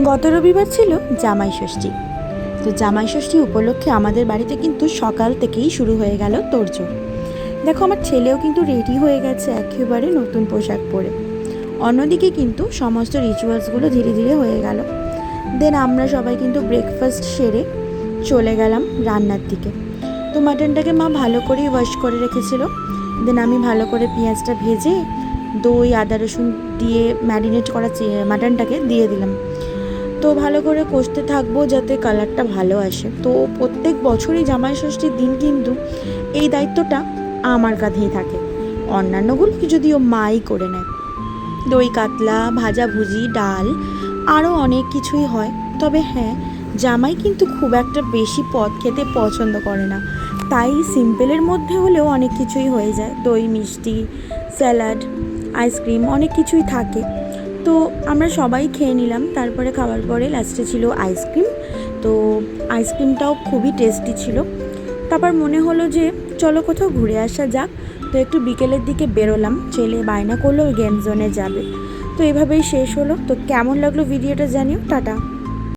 গত রবিবার ছিল জামাই ষষ্ঠী। তো জামাই ষষ্ঠী উপলক্ষে আমাদের বাড়িতে কিন্তু সকাল থেকেই শুরু হয়ে গেল তোড়জোড়। দেখো, আমার ছেলেও কিন্তু রেডি হয়ে গেছে একেবারে নতুন পোশাক পরে। অন্যদিকে কিন্তু সমস্ত রিচুয়ালসগুলো ধীরে ধীরে হয়ে গেল। দেন আমরা সবাই কিন্তু ব্রেকফাস্ট সেরে চলে গেলাম রান্নার দিকে। তো মাটনটাকে মা ভালো করেই ওয়াশ করে রেখেছিল। দেন আমি ভালো করে পেঁয়াজটা ভেজে দই, আদা রসুন দিয়ে ম্যারিনেট করা মাটনটাকে দিয়ে দিলাম। তো ভালো করে কষতে থাকব যাতে কালারটা ভালো আসে। তো প্রত্যেক বছরই জামাই ষষ্ঠীর দিন কিন্তু এই দায়িত্বটা আমার কাঁধেই থাকে। অন্যান্যগুলো যদিও মাই করে নেয়। দই, কাতলা ভাজাভুজি ডাল আরও অনেক কিছুই হয়। তবে হ্যাঁ জামাই কিন্তু খুব একটা বেশি পদ খেতে পছন্দ করে না। তাই সিম্পলের মধ্যে হলেও অনেক কিছুই হয়ে যায়। দই, মিষ্টি, স্যালাড, আইসক্রিম অনেক কিছুই থাকে। তো আমরা সবাই খেয়ে নিলাম। তারপরে খাওয়ার পরে লাস্টে ছিল আইসক্রিম তো আইসক্রিমটাও খুবই টেস্টি ছিল। তারপর মনে হলো যে চলো কোথাও ঘুরে আসা যাক। তো একটু বিকেলের দিকে বেরোলাম। ছেলে বায়না করল গেম জোনে যাবে। তো এভাবেই শেষ হলো। তো কেমন লাগল ভিডিওটা জানিও। টাটা।